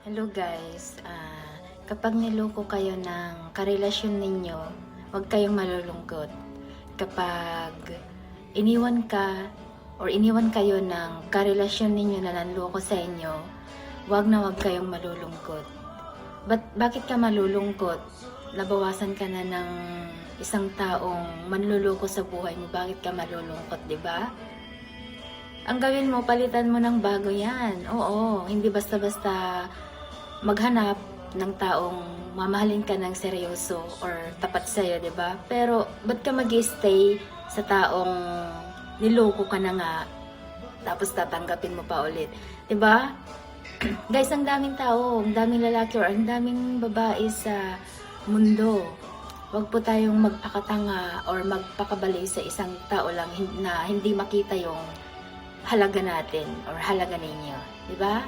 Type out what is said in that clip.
Hello guys, Ah, kapag niloko kayo ng karelasyon ninyo, huwag kayong malulungkot. Kapag iniwan ka or iniwan kayo ng karelasyon ninyo na nanloko sa inyo, huwag na huwag kayong malulungkot. But, bakit ka malulungkot? Nabawasan ka na ng isang taong manluloko sa buhay mo. Bakit ka malulungkot, di ba? Ang gawin mo, palitan mo ng bago yan. Oo, hindi basta-basta maghanap ng taong mamahalin ka ng seryoso or tapat sa'yo, ba? Pero, ba't ka mag stay sa taong niloko ka na nga, tapos tatanggapin mo pa ulit? Ba? Guys, ang daming tao, ang daming lalaki or ang daming babae sa mundo. Huwag po tayong magpakatanga or magpakabali sa isang tao lang na hindi makita yung halaga natin or halaga ninyo. Di ba?